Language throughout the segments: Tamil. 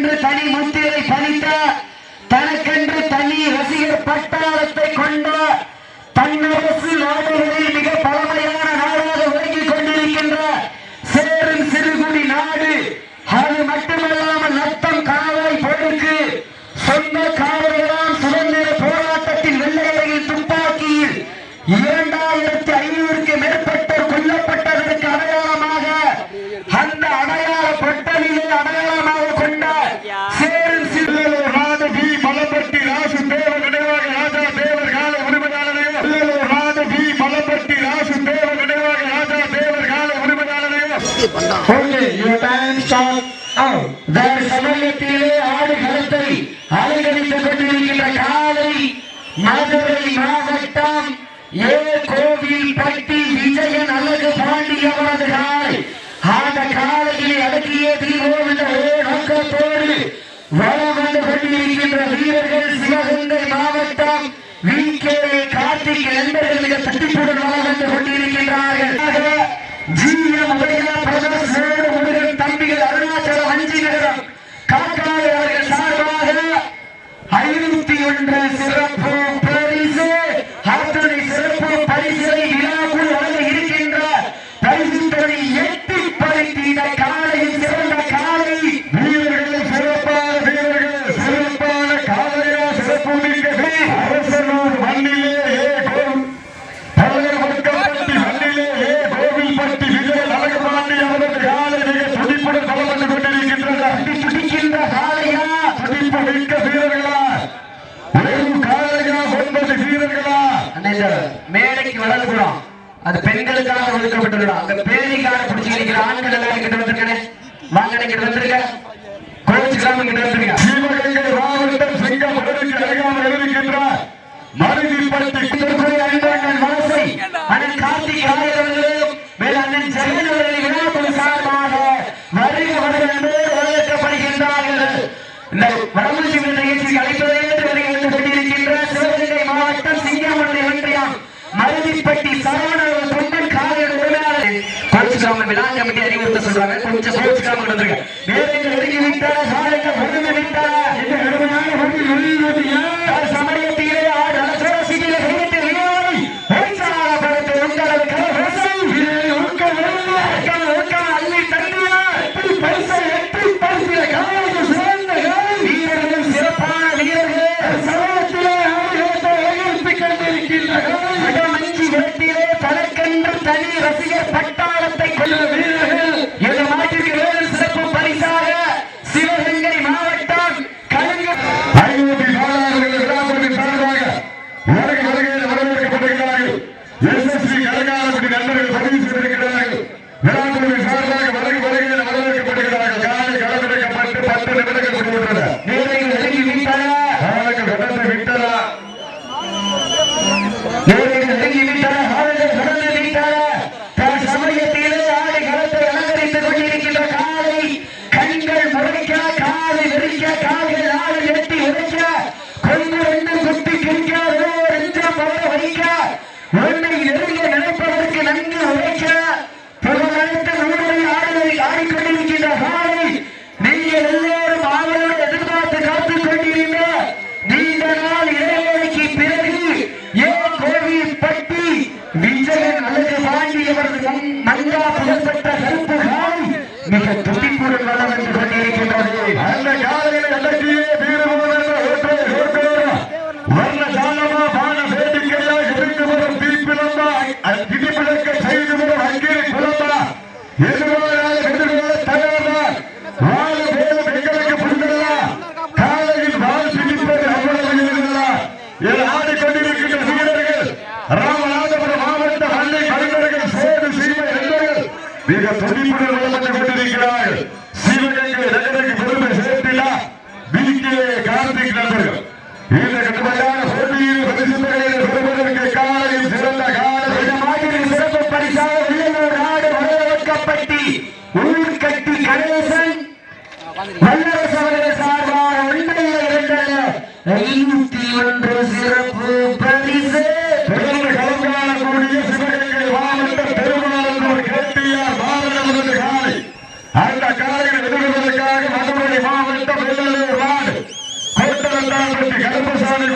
தனக்கென்று தனி முத்திரை பதித்த தனக்கென்று தனி ரசிகர் பட்டாளத்தை கொண்ட தன்னரசு நாடுகளில் மிக பழமையான நாடாக விளங்கிக் கொண்டிருக்கின்ற சேரும் சிறுகுடி நாடு. அது மட்டுமல்லாமல் நத்தம் காவாய் பொருக்கு சொந்த மதுரை மாவட்டம் ஏ கோவில் பட்டி விஜயன் அழகு பாண்டி அவரது காலை. அந்த காலையை அடக்கிய என்ற ஒரே நோக்கத்தோடு வளம் வந்து கொண்டிருக்கின்ற வீரர்கள் சிவகங்கை மாவட்டம் வி கே கார்த்திக் நண்பர்கள் மிக துடிப்புடன் வளம் வந்து கொண்டிருக்கின்றார்கள். ஜீவன் உடையா பிரதமர் தம்பிகள் அருணாச்சல வஞ்சி நகரம் காக்காய் அவர்கள் சார்பாக ஐநூத்தி ஒன்று சிறப்பு இந்த மேடைக்கு வலதுபுறம் அது பெண்களுக்காக ஒதுக்கப்பட்டுள்ளது? அந்த பேரிக்காக பிடிச்சி நிற்கிற ஆண்கள் எல்லாம் கிட்ட வந்திருக்கேன்? வாங்க கிட்ட வந்திருக்க? கோவிச்சுக்காம கிட்ட வந்திருக்க? சிவகங்கை மாவட்டம் சிங்கம் அருவிக்கு அருகாமல் இருக்கின்ற மருதிப்பட்டி அண்ணன் கார்த்திக் மாநாடு கமிட்டி அறிவுறுத்த சொல்றாங்க. கொஞ்சம் சோதிச்சுக்காம நடந்திருக்க வேலைகள் ஒதுங்கி விட்டாரா சாலைகள் ஒதுங்கி விட்டாரா இந்த கடுமையான சமரி மிக துடிப்புடன் வளர்ந்து கொண்டிருக்கிறார்கள் சிவகங்கை நகரங்கள் ஊர்கட்டி கணேசன் வல்லரசு அவர்கள் சார்பாக உண்மையை இரண்டல்ல ஐநூத்தி ஒன்று சிறப்பு பரிசு. கலந்தாடக்கூடிய மாவட்டம் கருப்பசாமி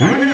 Amen.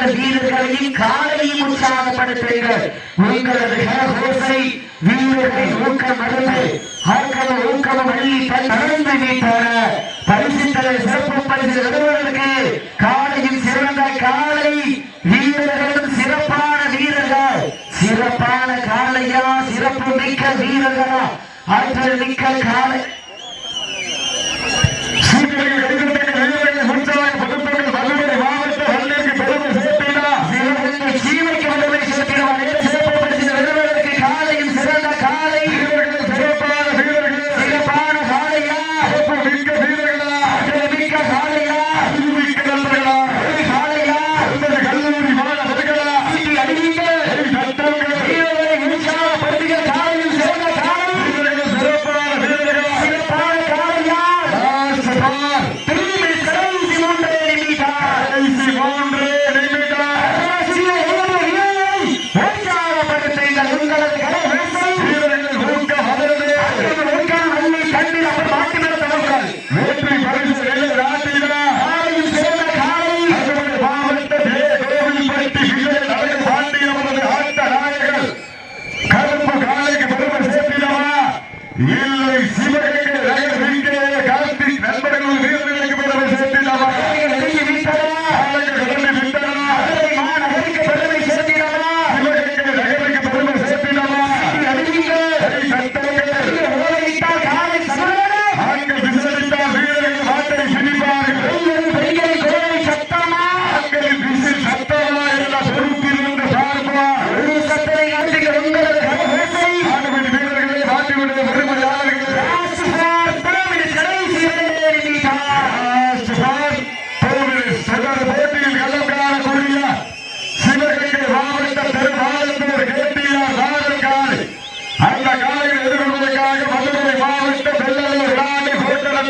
இந்த வீரர்களையும் காலையும் உற்சாகப்படுத்துகிறீர்கள் உங்களது வீரர்களை ஊக்கம் அடைந்து ஆக்கமும் ஊக்கமும் அள்ளி தொடர்ந்து நீட்டான பரிசுத்தலை சிறப்பு பரிசு நடுவர்களுக்கு காலையில் சிறந்த காலை. வீரர்களும் சிறப்பான வீரர்கள். சிறப்பான காலையா? சிறப்பு மிக்க வீரர்களா? ஆற்றல் மிக்க காலை.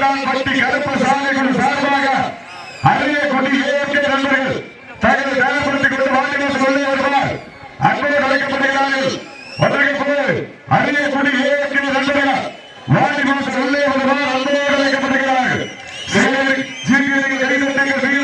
வேளாண்பட்டி கருப்பசாமிகள் சார்பாக அரிய கொடி ஏஎம்கே நண்பர்கள் தங்களை தயார்படுத்திக் கொண்டு வாழ்த்து சொல்லி வருவார். அன்போடு அழைக்கப்படுகிறார்கள். ஒன்றைக்கு போது அரிய கொடி ஏஎம்கே நண்பர்கள் வாழ்த்து சொல்லி வருவார். அன்போடு அழைக்கப்படுகிறார்கள். செயலில் ஜீவியத்தில் கைதட்டங்கள் செய்ய